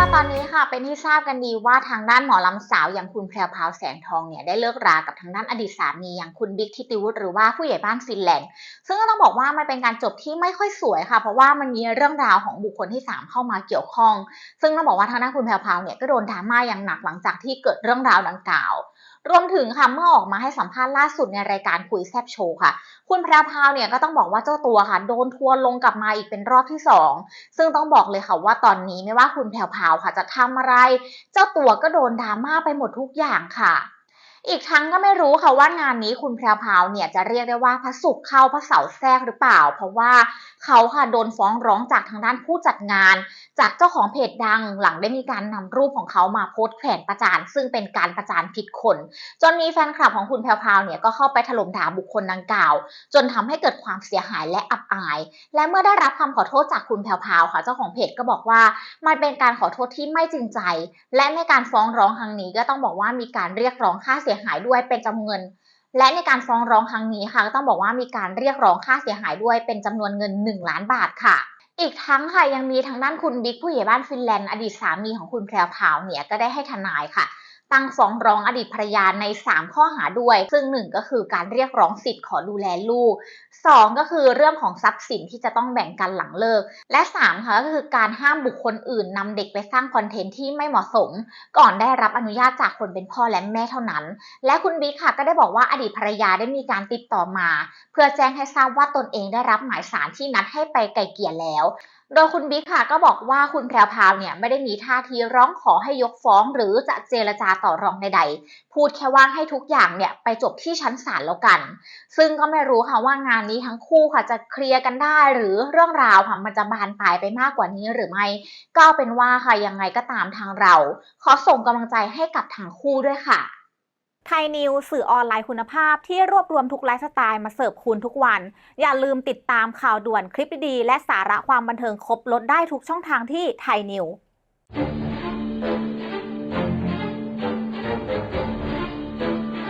ว่าตอนนี้ค่ะเป็นที่ทราบกันดีว่าทางด้านหมอลำสาวอย่างคุณแพรวพาวแสงทองเนี่ยได้เลิกรากับทางด้านอดีตสามีอย่างคุณบิ๊กทิติวุฒิหรือว่าผู้ใหญ่บ้านฟินแลนด์ ซึ่งก็ต้องบอกว่ามันเป็นการจบที่ไม่ค่อยสวยค่ะ เพราะว่ามันมีเรื่องราวของบุคคลที่ 3 เข้ามาเกี่ยวข้อง ซึ่งต้องบอกว่าทางด้านคุณแพรวพาวเนี่ยก็โดนดราม่าอย่างหนักหลังจากที่เกิดเรื่องราวดังกล่าว รวมถึงค่ะเมื่อออกมาให้สัมภาษณ์ล่าสุดในรายการคุยแซบโชว์ค่ะ คุณแพรวพาวเนี่ยก็ต้องบอกว่าเจ้าตัวค่ะ โดนทัวร์ลงกลับมาอีกเป็นรอบที่สองซึ่งต้องบอกเลยค่ะว่าตอนนี้ไม่ว่าคุณแพรวพาวค่ะจะทำอะไร เจ้าตัวก็โดนดราม่าไปหมดทุกอย่างค่ะ อีกทั้งก็ไม่รู้ค่ะว่างานนี้คุณแพรวพาวเนี่ยจะเรียกได้ว่าพระศุกร์เข้าพระเสาแทรกหรือเปล่า เพราะว่าเขาค่ะโดนฟ้องร้องจากทางด้านผู้จัดงาน จากเจ้าของเพจดังหลังได้มีการนำรูปของเขามาโพสต์แขวนประจานซึ่งเป็นการประจานผิดคน จนมีแฟนคลับของคุณแพรวพาวเนี่ยก็เข้าไปถล่มด่าบุคคลดังกล่าว จนทำให้เกิดความเสียหายและอับอาย และเมื่อได้รับคำขอโทษจากคุณแพรวพาวค่ะเจ้าของเพจก็บอกว่า มันเป็นการขอโทษที่ไม่จริงใจ และในการฟ้องร้องครั้งนี้ก็ต้องบอกว่ามีการเรียกร้องค่าเสียหายด้วยเป็นจำนวนเงินและในการฟ้องร้องครั้งนี้ค่ะก็ต้องบอกว่ามีการเรียกร้องค่าเสียหายด้วยเป็นจำนวนเงิน 1 ล้านบาทค่ะ อีกทั้งค่ะยังมีทางด้านคุณบิ๊กผู้ใหญ่บ้านฟินแลนด์อดีตสามีของคุณแพรวพาวเนี่ยก็ได้ให้ทนายค่ะ ตั้งฟ้องร้องอดีตภรรยาใน 3 ข้อหาด้วย ซึ่ง 1 ก็คือการเรียกร้องสิทธิ์ขอดูแลลูก 2 ก็คือเรื่องของทรัพย์สินที่จะต้องแบ่งกันหลังเลิก และ3ค่ะก็คือการห้ามบุคคลอื่นนำเด็กไปสร้างคอนเทนต์ที่ไม่เหมาะสม ก่อนได้รับอนุญาตจากคนเป็นพ่อและแม่เท่านั้น และคุณบิ๊กค่ะก็ได้บอกว่าอดีตภรรยาได้มีการติดต่อมา เพื่อแจ้งให้ทราบว่าตนเองได้รับหมายสารที่นัดให้ไปไกลเกลี่ยแล้วโดยคุณบิ๊กค่ะก็บอกว่าคุณแพรวพาวเนี่ยไม่ได้มีท่าทีร้องขอให้ยกฟ้องหรือจะเจรจาต่อรองใดๆ พูดแค่ว่าให้ทุกอย่างเนี่ยไปจบที่ชั้นศาลแล้วกัน ซึ่งก็ไม่รู้ค่ะว่างานนี้ทั้งคู่ค่ะจะเคลียร์กันได้หรือเรื่องราวค่ะมันจะบานปลายไปมากกว่านี้หรือไม่ ก็เป็นว่าค่ะยังไงก็ตามทางเรา ขอส่งกำลังใจให้กับทั้งคู่ด้วยค่ะไทยนิวสื่อออนไลน์คุณภาพที่รวบรวมทุกไลฟ์สไตล์มาเสิร์ฟคุณทุกวัน อย่าลืมติดตามข่าวด่วนคลิปดีๆและสาระความบันเทิงครบลดได้ทุกช่องทางที่ไทยนิว